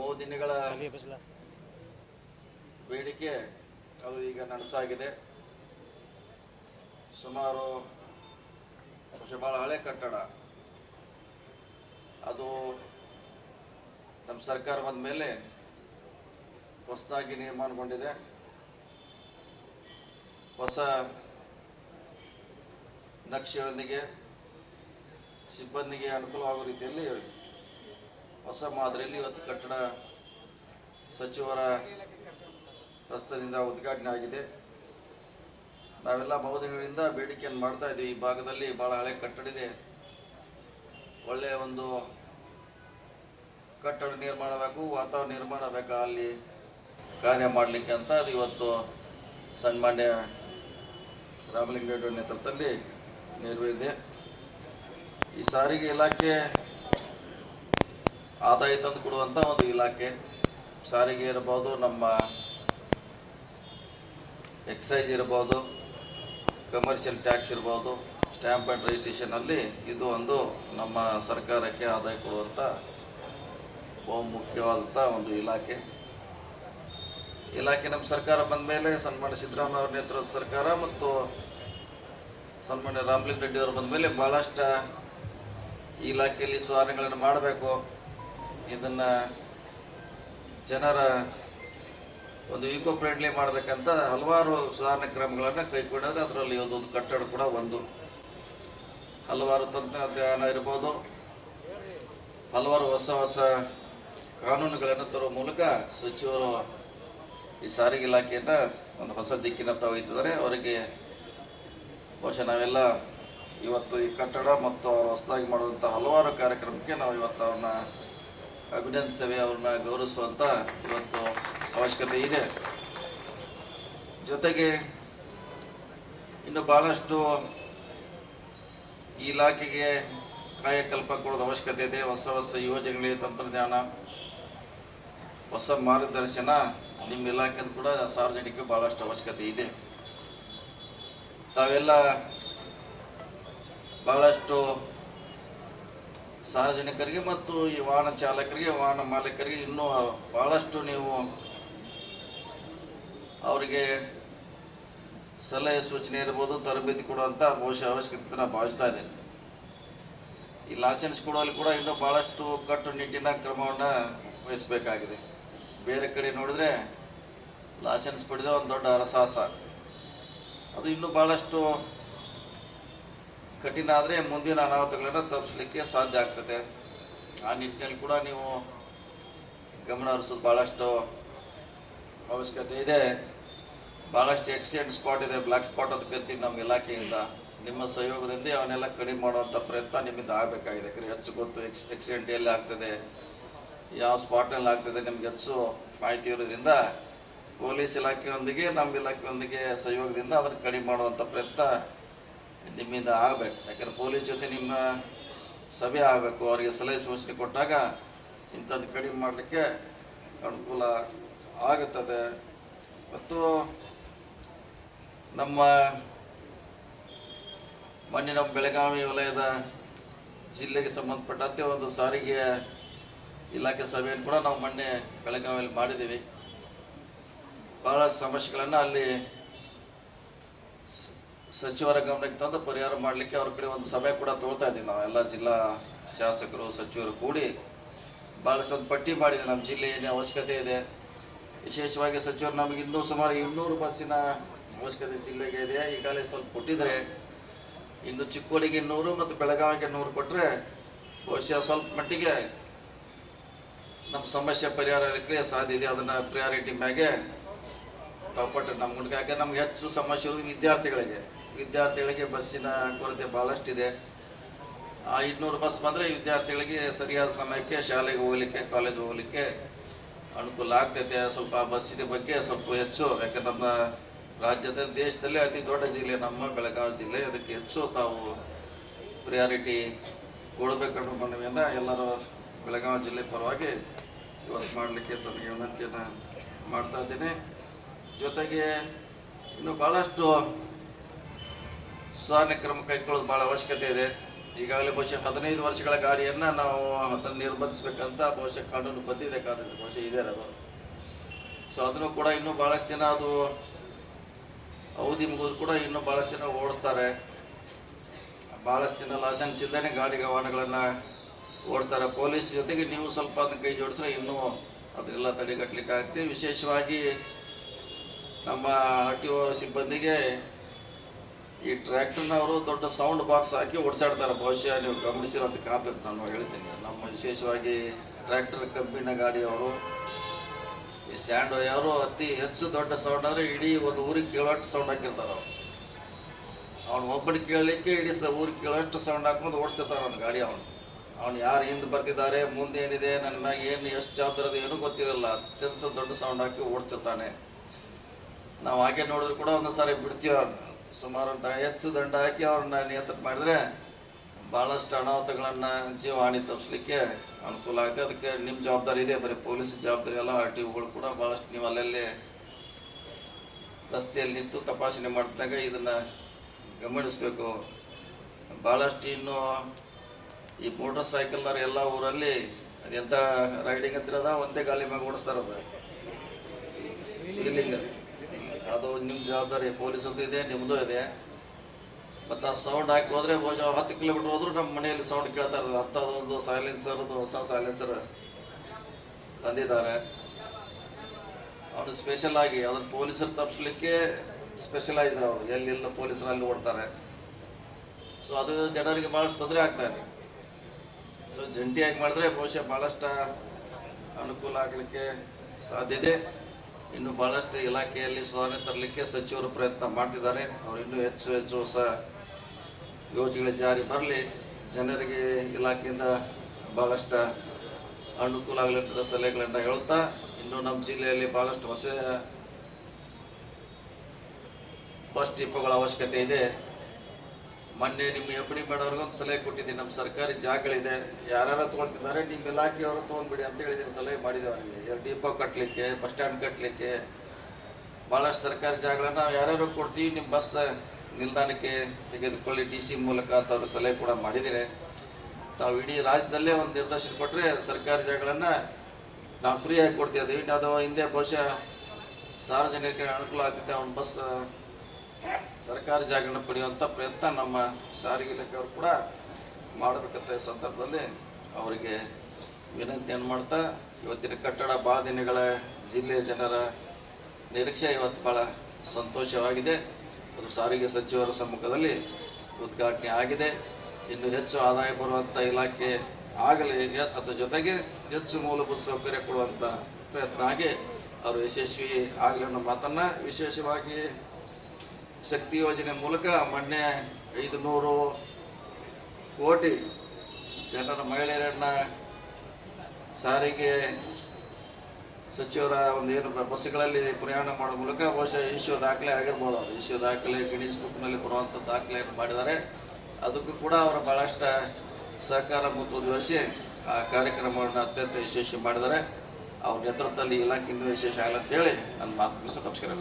ಬಹುದಿನಗಳ ಬೇಡಿಕೆ ಅದು ಈಗ ನಡೆಸಾಗಿದೆ ಸುಮಾರು ವರ್ಷ ಭಾಳ ಹಳೆ ಕಟ್ಟಡ. ಅದು ನಮ್ಮ ಸರ್ಕಾರ ಬಂದ ಮೇಲೆ ಹೊಸದಾಗಿ ನಿರ್ಮಾಣಗೊಂಡಿದೆ. ಹೊಸ ನಕ್ಷೆಯೊಂದಿಗೆ ಸಿಬ್ಬಂದಿಗೆ ಅನುಕೂಲವಾಗುವ ರೀತಿಯಲ್ಲಿ ಹೊಸ ಮಾದರಿಯಲ್ಲಿ ಇವತ್ತು ಕಟ್ಟಡ ಸಚಿವರ ಹಸ್ತದಿಂದ ಉದ್ಘಾಟನೆ ಆಗಿದೆ. ನಾವೆಲ್ಲ ಬಹುದಿನಗಳಿಂದ ಬೇಡಿಕೆಯನ್ನು ಮಾಡ್ತಾ ಇದ್ದೀವಿ. ಈ ಭಾಗದಲ್ಲಿ ಭಾಳ ಹಳೆ ಕಟ್ಟಡ ಇದೆ. ಒಳ್ಳೆಯ ಒಂದು ಕಟ್ಟಡ ನಿರ್ಮಾಣ ಬೇಕು ವಾತಾವರಣ ನಿರ್ಮಾಣ ಬೇಕಾ? ಅಲ್ಲಿ ಕಾರ್ಯ ಮಾಡಲಿಕ್ಕೆ ಅಂತ ಅದು ಇವತ್ತು ಸನ್ಮಾನ್ಯ ರಾಮಲಿಂಗೇಗೌಡ ನೇತೃತ್ವದಲ್ಲಿ ನೆರವೇರಿದೆ ಈ ಸಾರಿಗೆ ಇಲಾಖೆ ಆದಾಯ ತಂದು ಕೊಡುವಂಥ ಒಂದು ಇಲಾಖೆ. ಸಾರಿಗೆ ಇರ್ಬೋದು, ನಮ್ಮ ಎಕ್ಸೈಜ್ ಇರ್ಬೋದು ಕಮರ್ಷಿಯಲ್ ಟ್ಯಾಕ್ಸ್ ಇರ್ಬೋದು ಸ್ಟ್ಯಾಂಪ್ ಆ್ಯಂಡ್ ರಿಜಿಸ್ಟ್ರೇಷನಲ್ಲಿ ಇದು ಒಂದು ನಮ್ಮ ಸರ್ಕಾರಕ್ಕೆ ಆದಾಯ ಕೊಡುವಂಥ ಬಹುಮುಖ್ಯವಾದಂಥ ಒಂದು ಇಲಾಖೆ. ಇಲಾಖೆ ನಮ್ಮ ಸರ್ಕಾರ ಬಂದ ಮೇಲೆ ಸನ್ಮಾನ್ಯ ಸಿದ್ದರಾಮಯ್ಯ ಅವರ ನೇತೃತ್ವದ ಸರ್ಕಾರ ಮತ್ತು ಸನ್ಮಾನ್ಯ ರಾಮಲಿಂಗ ರೆಡ್ಡಿ ಅವರು ಬಂದ ಮೇಲೆ ಬಹಳಷ್ಟು ಇಲಾಖೆಯಲ್ಲಿ ಸುಧಾರಣೆಗಳನ್ನು ಮಾಡಬೇಕು. ಇದನ್ನು ಜನರ ಒಂದು ಈಕೋ ಫ್ರೆಂಡ್ಲಿ ಮಾಡಬೇಕಂತ ಹಲವಾರು ಸುಧಾರಣೆ ಕ್ರಮಗಳನ್ನು ಕೈಗೊಂಡಿದ್ರೆ ಅದರಲ್ಲಿ ಒಂದು ಕಟ್ಟಡ ಕೂಡ ಒಂದು. ಹಲವಾರು ತಂತ್ರಜ್ಞಾನ ಇರ್ಬೋದು. ಹಲವಾರು ಹೊಸ ಹೊಸ ಕಾನೂನುಗಳನ್ನು ತರುವ ಮೂಲಕ ಸಚಿವರು ಈ ಸಾರಿಗೆ ಇಲಾಖೆಯನ್ನು ಒಂದು ಹೊಸ ದಿಕ್ಕಿನತ್ತ ಒಯ್ತಿದ್ದಾರೆ ಅವರಿಗೆ ಬಹುಶಃ ನಾವೆಲ್ಲ ಇವತ್ತು ಈ ಕಟ್ಟಡ ಮತ್ತು ಅವರು ಹೊಸದಾಗಿ ಮಾಡುವಂಥ ಹಲವಾರು ಕಾರ್ಯಕ್ರಮಕ್ಕೆ ನಾವು ಇವತ್ತು ಅವ್ರನ್ನ ಅಭಿನಂದಿಸ್ತೇವೆ ಅವ್ರನ್ನ ಗೌರವಿಸುವಂಥ ಇವತ್ತು ಅವಶ್ಯಕತೆ ಇದೆ. ಜೊತೆಗೆ ಇನ್ನು ಭಾಳಷ್ಟು ಈ ಇಲಾಖೆಗೆ ಕಾಯಕಲ್ಪ ಕೊಡೋದು ಅವಶ್ಯಕತೆ ಇದೆ. ಹೊಸ ಹೊಸ ಯೋಜನೆಗಳಿಗೆ ತಂತ್ರಜ್ಞಾನ, ಹೊಸ ಮಾರ್ಗದರ್ಶನ ನಿಮ್ಮ ಇಲಾಖೆದು ಕೂಡ ಸಾರ್ವಜನಿಕ ಭಾಳಷ್ಟು ಅವಶ್ಯಕತೆ ಇದೆ. ತಾವೆಲ್ಲ ಬಹಳಷ್ಟು ಸಾರ್ವಜನಿಕರಿಗೆ ಮತ್ತು ಈ ವಾಹನ ಚಾಲಕರಿಗೆ ವಾಹನ ಮಾಲೀಕರಿಗೆ ಇನ್ನೂ ಬಹಳಷ್ಟು ನೀವು ಅವರಿಗೆ ಸಲಹೆ ಸೂಚನೆ ಇರ್ಬೋದು, ತರಬೇತಿ ಕೊಡುವಂಥ ಬಹುಶಃ ಅವಶ್ಯಕತೆ ನಾನು ಭಾವಿಸ್ತಾ ಇದ್ದೇನೆ. ಈ ಲೈಸೆನ್ಸ್ ಕೊಡುವಲ್ಲಿ ಕೂಡ ಇನ್ನೂ ಭಾಳಷ್ಟು ಕಟ್ಟುನಿಟ್ಟಿನ ಕ್ರಮವನ್ನು ವಹಿಸಬೇಕಾಗಿದೆ. ಬೇರೆ ಕಡೆ ನೋಡಿದ್ರೆ ಲೈಸೆನ್ಸ್ ಪಡೆದ ಒಂದು ದೊಡ್ಡ ಅರಸಾಹಸ ಅದು ಇನ್ನೂ ಭಾಳಷ್ಟು ಕಠಿಣ ಆದರೆ ಮುಂದಿನ ಅನಾಹುತಗಳನ್ನು ತಪ್ಪಿಸ್ಲಿಕ್ಕೆ ಸಾಧ್ಯ ಆಗ್ತದೆ. ಆ ನಿಟ್ಟಿನಲ್ಲಿ ಕೂಡ ನೀವು ಗಮನ ಹರಿಸೋದು ಭಾಳಷ್ಟು ಅವಶ್ಯಕತೆ ಇದೆ. ಭಾಳಷ್ಟು ಎಕ್ಸಿಡೆಂಟ್ ಸ್ಪಾಟ್ ಇದೆ ಬ್ಲ್ಯಾಕ್ ಸ್ಪಾಟ್ ಅಂತ ಕರಿತೀವಿ ನಮ್ಮ ಇಲಾಖೆಯಿಂದ. ನಿಮ್ಮ ಸಹಯೋಗದಿಂದ ಅವನ್ನೆಲ್ಲ ಕಡಿಮೆ ಮಾಡುವಂಥ ಪ್ರಯತ್ನ ನಿಮ್ಮಿಂದ ಆಗಬೇಕಾಗಿದೆ. ಯಾಕಂದರೆ ಹೆಚ್ಚು ಗೊತ್ತು, ಎಕ್ಸ್, ಎಕ್ಸಿಡೆಂಟ್ ಎಲ್ಲಿ ಆಗ್ತದೆ, ಯಾವ ಸ್ಪಾಟ್ನಲ್ಲಿ ಆಗ್ತದೆ ನಿಮ್ಗೆ ಹೆಚ್ಚು ಮಾಹಿತಿ ಇರೋದ್ರಿಂದ ಪೊಲೀಸ್ ಇಲಾಖೆಯೊಂದಿಗೆ, ನಮ್ಮ ಇಲಾಖೆಯೊಂದಿಗೆ ಸಹಯೋಗದಿಂದ ಅದನ್ನು ಕಡಿಮೆ ಮಾಡುವಂಥ ಪ್ರಯತ್ನ ನಿಮ್ಮಿಂದ ಆಗಬೇಕು. ಯಾಕಂದ್ರೆ ಪೊಲೀಸ್ ಜೊತೆ ನಿಮ್ಮ ಸಭೆ ಆಗಬೇಕು. ಅವರಿಗೆ ಸಲಹೆ ಸೂಚನೆ ಕೊಟ್ಟಾಗ ಇಂಥದ್ದು ಕಡಿಮೆ ಮಾಡಲಿಕ್ಕೆ ಅನುಕೂಲ ಆಗುತ್ತದೆ. ಮತ್ತು ನಮ್ಮ ಮಣ್ಣಿನ ಬೆಳಗಾವಿ ವಲಯದ ಜಿಲ್ಲೆಗೆ ಸಂಬಂಧಪಟ್ಟಂತೆ ಒಂದು ಸಾರಿಗೆ ಇಲಾಖೆ ಸಭೆಯನ್ನು ಕೂಡ ನಾವು ಮೊನ್ನೆ ಬೆಳಗಾವಿಯಲ್ಲಿ ಮಾಡಿದ್ದೀವಿ. ಬಹಳ ಸಮಸ್ಯೆಗಳನ್ನು ಅಲ್ಲಿ ಸಚಿವರ ಗಮನಕ್ಕೆ ತಂದು ಪರಿಹಾರ ಮಾಡಲಿಕ್ಕೆ ಅವ್ರ ಕಡೆ ಒಂದು ಸಭೆ ಕೂಡ ತೋರ್ತಾ ಇದ್ದೀವಿ ನಾವು. ಎಲ್ಲ ಜಿಲ್ಲಾ ಶಾಸಕರು, ಸಚಿವರು ಕೂಡಿ ಭಾಳಷ್ಟು ಒಂದು ಪಟ್ಟಿ ಮಾಡಿದೆ. ನಮ್ಮ ಜಿಲ್ಲೆ ಏನೇ ಅವಶ್ಯಕತೆ ಇದೆ. ವಿಶೇಷವಾಗಿ ಸಚಿವರು ನಮಗೆ ಇನ್ನೂ ಸುಮಾರು ಇನ್ನೂರು ಬಸ್ಸಿನ ಅವಶ್ಯಕತೆ ಜಿಲ್ಲೆಗೆ ಇದೆ ಈಗಾಗಲೇ ಸ್ವಲ್ಪ ಕೊಟ್ಟಿದ್ರೆ, ಇನ್ನು ಚಿಕ್ಕೋಡಿಗೆ ಇನ್ನೂರು ಮತ್ತು ಬೆಳಗಾವಿಗೆ ನೂರು ಕೊಟ್ಟರೆ ಬಹುಶಃ ಸ್ವಲ್ಪ ಮಟ್ಟಿಗೆ ನಮ್ಮ ಸಮಸ್ಯೆ ಪರಿಹಾರ ಆಗಲಿಕ್ಕೆ ಸಾಧ್ಯ ಇದೆ. ಅದನ್ನು ಪ್ರಿಯಾರಿಟಿ ಮ್ಯಾಗೆ ತಾವು ಕೊಟ್ಟರೆ ನಮ್ಮ ಹುಡುಗ ನಮ್ಗೆ ಹೆಚ್ಚು ಸಮಸ್ಯೆ ವಿದ್ಯಾರ್ಥಿಗಳಿಗೆ. ವಿದ್ಯಾರ್ಥಿಗಳಿಗೆ ಬಸ್ಸಿನ ಕೊರತೆ ಭಾಳಷ್ಟಿದೆ ಇನ್ನೂರು ಬಸ್ ಬಂದರೆ ವಿದ್ಯಾರ್ಥಿಗಳಿಗೆ ಸರಿಯಾದ ಸಮಯಕ್ಕೆ ಶಾಲೆಗೆ ಹೋಗಲಿಕ್ಕೆ ಕಾಲೇಜ್ ಹೋಗಲಿಕ್ಕೆ ಅನುಕೂಲ ಆಗ್ತೈತೆ. ಸ್ವಲ್ಪ ಬಸ್ಸಿನ ಬಗ್ಗೆ ಸ್ವಲ್ಪ ಹೆಚ್ಚು ಯಾಕೆ ನಮ್ಮ ರಾಜ್ಯದ, ದೇಶದಲ್ಲೇ ಅತಿ ದೊಡ್ಡ ಜಿಲ್ಲೆ, ನಮ್ಮ ಬೆಳಗಾವಿ ಜಿಲ್ಲೆ. ಅದಕ್ಕೆ ಹೆಚ್ಚು ತಾವು ಪ್ರಿಯಾರಿಟಿ ಕೊಡಬೇಕನ್ನೋ ಮನವಿಯನ್ನು ಎಲ್ಲರೂ ಬೆಳಗಾವಿ ಜಿಲ್ಲೆ ಪರವಾಗಿ ಇವತ್ತು ಮಾಡಲಿಕ್ಕೆ ತಮಗೆ ವಿನಂತಿಯನ್ನು ಮಾಡ್ತಾ ಇದ್ದೀನಿ. ಜೊತೆಗೆ ಇನ್ನು ಭಾಳಷ್ಟು ಸುಧಾರಣೆ ಕ್ರಮ ಕೈಗೊಳ್ಳೋದು ಭಾಳ ಅವಶ್ಯಕತೆ ಇದೆ. ಈಗಾಗಲೇ ಬಹುಶಃ ಹದಿನೈದು ವರ್ಷಗಳ ಗಾಡಿಯನ್ನು ನಾವು ಅದನ್ನು ನಿರ್ಬಂಧಿಸಬೇಕಂತ ಬಹುಶಃ ಕಾನೂನು ಬಂದಿದೆ, ಕಾನೂನು ಬಹುಶಃ ಇದೆ ಅದು. ಸೊ ಅದನ್ನು ಕೂಡ ಇನ್ನೂ ಭಾಳಷ್ಟು ಜನ ಅದು ಅವಧಿ ಮುಗಿದು ಕೂಡ ಇನ್ನೂ ಭಾಳಷ್ಟು ಜನ ಓಡಿಸ್ತಾರೆ. ಭಾಳಷ್ಟು ಜನ ಲೈಸೆನ್ಸ್ ಇಲ್ಲದೇ ಗಾಡಿ ವಾಹನಗಳನ್ನು ಓಡ್ತಾರೆ ಪೊಲೀಸ್ ಜೊತೆಗೆ ನೀವು ಸ್ವಲ್ಪ ಅದನ್ನ ಕೈ ಜೋಡಿಸಿದ್ರೆ ಇನ್ನೂ ಅದನ್ನೆಲ್ಲ ತಡೆಗಟ್ಟಲಿಕ್ಕೆ ಆಗುತ್ತೆ ವಿಶೇಷವಾಗಿ ನಮ್ಮ ಆರ್ ಟಿ ಓ ಸಿಬ್ಬಂದಿಗೆ ಈ ಟ್ರ್ಯಾಕ್ಟರ್ನವರು ದೊಡ್ಡ ಸೌಂಡ್ ಬಾಕ್ಸ್ ಹಾಕಿ ಓಡಿಸಾಡ್ತಾರೆ. ಬಹುಶಃ ನೀವು ಗಮನಿಸಿರೋದು ಕಾತು ನಾನು ಹೇಳ್ತೀನಿ. ನಮ್ಮ ವಿಶೇಷವಾಗಿ ಟ್ರ್ಯಾಕ್ಟರ್ ಗಾಡಿ ಗಾಡಿಯವರು, ಈ ಸ್ಯಾಂಡ್ ಯಾರು ಅತಿ ಹೆಚ್ಚು ದೊಡ್ಡ ಸೌಂಡ್ ಅಂದರೆ ಇಡೀ ಒಂದು ಊರಿಗೆ ಕೇಳೋಷ್ಟು ಸೌಂಡ್ ಹಾಕಿರ್ತಾರೆ ಅವರು. ಅವ್ನು ಒಬ್ಬನಿಗೆ ಕೇಳಲಿಕ್ಕೆ ಇಡೀ ಊರಿಗೆ ಕೇಳೋಷ್ಟು ಸೌಂಡ್ ಹಾಕೊಂಡು ಓಡಿಸ್ತಿರ್ತಾರೆ ಅವ್ನ ಗಾಡಿ ಅವನು. ಅವ್ನು ಯಾರು ಹಿಂದೆ ಬರ್ತಿದ್ದಾರೆ, ಮುಂದೆ ಏನಿದೆ ನನ್ನ ಏನು, ಎಷ್ಟು ಜವಾಬ್ದಾರಿ ಏನು ಗೊತ್ತಿರಲ್ಲ. ಅತ್ಯಂತ ದೊಡ್ಡ ಸೌಂಡ್ ಹಾಕಿ ಓಡಿಸ್ತಿರ್ತಾನೆ. ನಾವು ಹಾಗೆ ನೋಡಿದ್ರು ಕೂಡ ಒಂದೊಂದು ಸಾರಿ ಬಿಡ್ತೀವಿ ಅವ್ರನ್ನ ಸುಮಾರು ಹೆಚ್ಚು ದಂಡ ಹಾಕಿ ಅವ್ರನ್ನ ನಿಯಂತ್ರಣ ಮಾಡಿದ್ರೆ ಭಾಳಷ್ಟು ಅನಾಹುತಗಳನ್ನು ಜೀವಹಾನಿ ತಪ್ಪಿಸ್ಲಿಕ್ಕೆ ಅನುಕೂಲ ಆಗುತ್ತೆ. ಅದಕ್ಕೆ ನಿಮ್ಮ ಜವಾಬ್ದಾರಿ ಇದೆ. ಬರೀ ಪೊಲೀಸ್ ಜವಾಬ್ದಾರಿ ಎಲ್ಲ ಆರ್ ಟಿ ಒಗಳು ಕೂಡ ಭಾಳಷ್ಟು ನೀವು ಅಲ್ಲಲ್ಲಿ ರಸ್ತೆಯಲ್ಲಿ ನಿಂತು ತಪಾಸಣೆ ಮಾಡಿದಾಗ ಇದನ್ನು ಗಮನಿಸಬೇಕು. ಭಾಳಷ್ಟು ಇನ್ನು ಈ ಮೋಟರ್ ಸೈಕಲ್ನವ್ರು ಎಲ್ಲ ಊರಲ್ಲಿ ಅದೆಂಥ ರೈಡಿಂಗ್ ಅಂತಿರೋದ ಒಂದೇ ಗಾಲಿ ಮ್ಯಾಗ ಓಡಿಸ್ತಾರದ ಅದು ನಿಮ್ಮ ಜವಾಬ್ದಾರಿ ಪೊಲೀಸರದ್ದು ಇದೆ ನಿಮ್ಮದು ಇದೆ. ಮತ್ತು ಆ ಸೌಂಡ್ ಹಾಕಿ ಹೋದ್ರೆ ಬಹುಶಃ ಹತ್ತು ಕಿಲೋಮೀಟ್ರ್ ಹೋದ್ರು ನಮ್ಮ ಮನೆಯಲ್ಲಿ ಸೌಂಡ್ ಕೇಳ್ತಾರೆ ಇರೋದು. ಹತ್ತದೊಂದು ಸೈಲೆನ್ಸರ್ದು ಹೊಸ ಸೈಲೆನ್ಸರ್ ತಂದಿದ್ದಾರೆ. ಅವನು ಸ್ಪೆಷಲ್ ಆಗಿ ಅದನ್ನು ಪೊಲೀಸರು ತಪ್ಪಿಸ್ಲಿಕ್ಕೆ ಸ್ಪೆಷಲೈಸ್ಡ್ ಅವರು. ಎಲ್ಲೆಲ್ಲ ಪೊಲೀಸರು ಅಲ್ಲಿ ಓಡ್ತಾರೆ. ಸೊ ಅದು ಜನರಿಗೆ ಭಾಳಷ್ಟು ತೊಂದರೆ ಆಗ್ತಾ ಇದೆ. ಸೊ ಜಂಟಿಯಾಗಿ ಮಾಡಿದ್ರೆ ಬಹುಶಃ ಭಾಳಷ್ಟು ಅನುಕೂಲ ಆಗಲಿಕ್ಕೆ ಸಾಧ್ಯತೆ ಇನ್ನು ಭಾಳಷ್ಟು ಇಲಾಖೆಯಲ್ಲಿ ಸುಧಾರಣೆ ತರಲಿಕ್ಕೆ ಸಚಿವರು ಪ್ರಯತ್ನ ಮಾಡ್ತಿದ್ದಾರೆ. ಅವರು ಇನ್ನೂ ಹೆಚ್ಚು ಹೆಚ್ಚು ಹೊಸ ಯೋಜನೆಗಳ ಜಾರಿ ಬರಲಿ. ಜನರಿಗೆ ಇಲಾಖೆಯಿಂದ ಭಾಳಷ್ಟು ಅನುಕೂಲ ಆಗಲಿರ್ತದ ಸಲಹೆಗಳನ್ನು ಹೇಳುತ್ತಾ, ಇನ್ನು ನಮ್ಮ ಜಿಲ್ಲೆಯಲ್ಲಿ ಭಾಳಷ್ಟು ಹೊಸ ಬಸ್ ಡಿಪೋಗಳ ಅವಶ್ಯಕತೆ ಇದೆ. ಮೊನ್ನೆ ನಿಮ್ಮ ಎಫ್ ಡಿ ಮಾಡೋರ್ಗೊಂದು ಸಲಹೆ ಕೊಟ್ಟಿದ್ದೀನಿ, ನಮ್ಮ ಸರ್ಕಾರಿ ಜಾಗಗಳಿದೆ ಯಾರು ತೊಗೊಳ್ತಿದ್ದಾರೆ ನಿಮ್ಮ ಇಲಾಖೆಯವರು ತೊಗೊಂಡ್ಬಿಡಿ ಅಂತ ಹೇಳಿದ್ದೀನಿ ಸಲಹೆ ಮಾಡಿದ್ದೇವೆ ಅವರಿಗೆ ಡಿಪೋ ಕಟ್ಟಲಿಕ್ಕೆ ಬಸ್ ಸ್ಟ್ಯಾಂಡ್ ಕಟ್ಟಲಿಕ್ಕೆ ಭಾಳಷ್ಟು ಸರ್ಕಾರಿ ಜಾಗಗಳನ್ನ ನಾವು ಯಾರ್ಯಾರು ಕೊಡ್ತೀವಿ ನಿಮ್ಮ ಬಸ್ ನಿಲ್ದಾಣಕ್ಕೆ ತೆಗೆದುಕೊಳ್ಳಿ ಡಿ ಸಿ ಮೂಲಕ ಅಂತ ಸಲಹೆ ಕೂಡ ಮಾಡಿದರೆ ತಾವು ಇಡೀ ರಾಜ್ಯದಲ್ಲೇ ಒಂದು ನಿರ್ದೇಶನ ಕೊಟ್ಟರೆ ಸರ್ಕಾರಿ ಜಾಗಗಳನ್ನು ನಾವು ಫ್ರೀಯಾಗಿ ಕೊಡ್ತಾ ಇದ್ದೀವಿ. ಇನ್ನು ಅದು ಹಿಂದೆ ಬಹುಶಃ ಸಾರ್ವಜನಿಕರಿಗೆ ಅನುಕೂಲ ಆಗ್ತೈತೆ ಅವ್ನ ಬಸ್ ಸರ್ಕಾರಿ ಜಾಗರಣೆ ಪಡೆಯುವಂಥ ಪ್ರಯತ್ನ ನಮ್ಮ ಸಾರಿಗೆ ಇಲಾಖೆಯವರು ಕೂಡ ಮಾಡಬೇಕಂತ ಸಂದರ್ಭದಲ್ಲಿ ಅವರಿಗೆ ವಿನಂತಿಯನ್ನು ಮಾಡ್ತಾ, ಇವತ್ತಿನ ಕಟ್ಟಡ ಭಾಳ ದಿನಗಳ ಜಿಲ್ಲೆಯ ಜನರ ನಿರೀಕ್ಷೆ ಇವತ್ತು ಭಾಳ ಸಂತೋಷವಾಗಿದೆ. ಅದು ಸಾರಿಗೆ ಸಚಿವರ ಸಮ್ಮುಖದಲ್ಲಿ ಉದ್ಘಾಟನೆ ಆಗಿದೆ. ಇನ್ನು ಹೆಚ್ಚು ಆದಾಯ ಬರುವಂಥ ಇಲಾಖೆ ಆಗಲಿ, ಅದರ ಜೊತೆಗೆ ಹೆಚ್ಚು ಮೂಲಭೂತ ಸೌಕರ್ಯ ಕೊಡುವಂಥ ಪ್ರಯತ್ನ ಆಗಿ, ಅವರು ಯಶಸ್ವಿ ಆಗಲಿ ಅನ್ನೋ ಮಾತನ್ನು ವಿಶೇಷವಾಗಿ ಶಕ್ತಿ ಯೋಜನೆ ಮೂಲಕ ಮೊನ್ನೆ ಐದು ನೂರು ಕೋಟಿ ಜನರ ಮಹಿಳೆಯರನ್ನ ಸಾರಿಗೆ ಸಚಿವರ ಒಂದು ಏನು ಬಸ್ಗಳಲ್ಲಿ ಪ್ರಯಾಣ ಮಾಡೋ ಮೂಲಕ ಬಹುಶಃ ವಿಶ್ವ ದಾಖಲೆ ಆಗಿರ್ಬೋದು. ಅದು ವಿಶ್ವ ದಾಖಲೆ ಗಿಣೀಸ್ ಬುಕ್ನಲ್ಲಿ ಬರುವಂಥ ದಾಖಲೆಯನ್ನು ಮಾಡಿದ್ದಾರೆ. ಅದಕ್ಕೂ ಕೂಡ ಅವರು ಭಾಳಷ್ಟು ಸಹಕಾರ ಮುಂದುವರಿಸಿ ಆ ಕಾರ್ಯಕ್ರಮವನ್ನು ಅತ್ಯಂತ ಯಶಸ್ವಿ ಮಾಡಿದ್ದಾರೆ. ಅವ್ರ ನೇತೃತ್ವದಲ್ಲಿ ಇಲಾಖೆ ಇನ್ನೂ ವಿಶೇಷ ಆಗಲ್ಲ ಅಂತೇಳಿ ನನ್ನ ಮಾತು ಮುಗಿಸೋ ನಮಸ್ಕಾರ